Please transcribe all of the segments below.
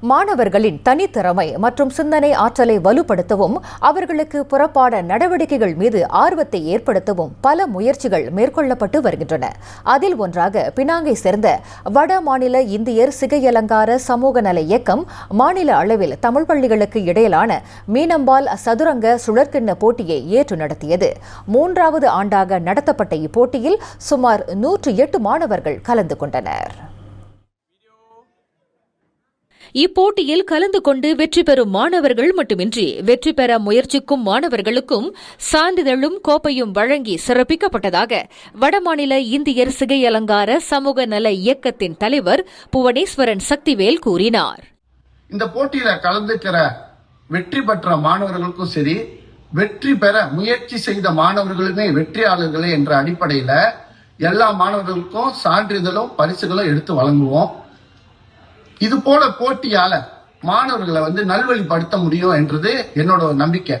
மாணவர்களின் தனித்திறமை மற்றும் சிந்தனை ஆற்றலை வலுப்படுத்தவும் அவர்களுக்கு புறப்பாட நடவடிக்கைகள் மீது ஆர்வத்தை ஏற்படுத்தவும் பல முயற்சிகள் மேற்கொள்ளப்பட்டு வருகின்றன. அதில் ஒன்றாக பினாங்கை சேர்ந்த வட மாநில இந்தியர் சிகையலங்கார சமூக நல இயக்கம் மாநில அளவில் தமிழ் பள்ளிகளுக்கு இடையிலான மீனம்பால் சதுரங்க சுழற்கிண்ண போட்டியை ஏற்று நடத்தியது. மூன்றாவது ஆண்டாக நடத்தப்பட்ட இப்போட்டியில் சுமார் நூற்று எட்டு மாணவர்கள் கலந்து கொண்டனர். இப்போட்டியில் கலந்து கொண்டு வெற்றி பெறும் மாணவர்கள் மட்டுமின்றி வெற்றி பெற முயற்சிக்கும் மாணவர்களுக்கும் சான்றிதழும் கோப்பையும் வழங்கி சிறப்பிக்கப்பட்டதாக வடமாநில இந்தியர் சிகை அலங்கார சமூக நல இயக்கத்தின் தலைவர் புவனேஸ்வரன் சக்திவேல் கூறினார். இந்த போட்டியில கலந்துக்கிற வெற்றி பெற்ற மாணவர்களுக்கும் சரி வெற்றி பெற முயற்சி செய்த மாணவர்களுமே வெற்றியாளர்களே என்ற அடிப்படையில எல்லா மாணவர்களுக்கும் சான்றிதழும் பரிசுகளும் எடுத்து வழங்குவோம். இது போல போட்டியால மாணவர்களை வந்து நல்வழிப்படுத்த முடியும் என்றது என்னோட நம்பிக்கை.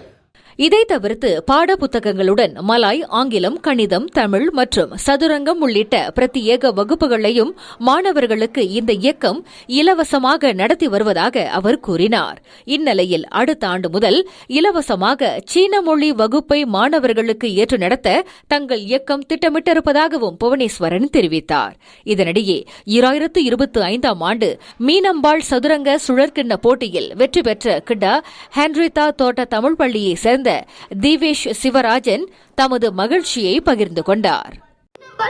இதை தவிர்த்து பாட புத்தகங்களுடன் மலாய் ஆங்கிலம் கணிதம் தமிழ் மற்றும் சதுரங்கம் உள்ளிட்ட பிரத்யேக வகுப்புகளையும் மாணவர்களுக்கு இந்த இயக்கம் இலவசமாக நடத்தி வருவதாக அவர் கூறினார். இந்நிலையில் அடுத்த ஆண்டு முதல் இலவசமாக சீன மொழி வகுப்பை மாணவர்களுக்கு ஏற்று நடத்த தங்கள் இயக்கம் திட்டமிட்டிருப்பதாகவும் புவனேஸ்வரன் தெரிவித்தார். இதனிடையே இராயிரத்து இருபத்தி ஐந்தாம் ஆண்டு மீனம்பாள் சதுரங்க சுழற்கிண்ண போட்டியில் வெற்றி பெற்ற கிடா ஹென்ரிதா தோட்ட தமிழ் பள்ளியை சேர்ந்த திவேஷ் சிவராஜன் தமது மகிழ்ச்சியை பகிர்ந்து கொண்டார்.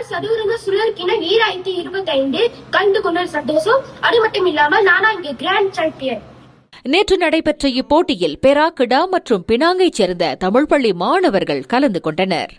சதுரங்க சுழற்கின ஈராயிரத்தி இருபத்தி ஐந்து கொண்ட சந்தோஷம். அது மட்டும் இல்லாம நானா இங்க கிராண்ட் சாம்பியன் நேற்று நடைபெற்ற இப்போட்டியில் பெரா கிடா மற்றும் பினாங்கைச் சேர்ந்த தமிழ் பள்ளி மாணவர்கள் கலந்து கொண்டனர்.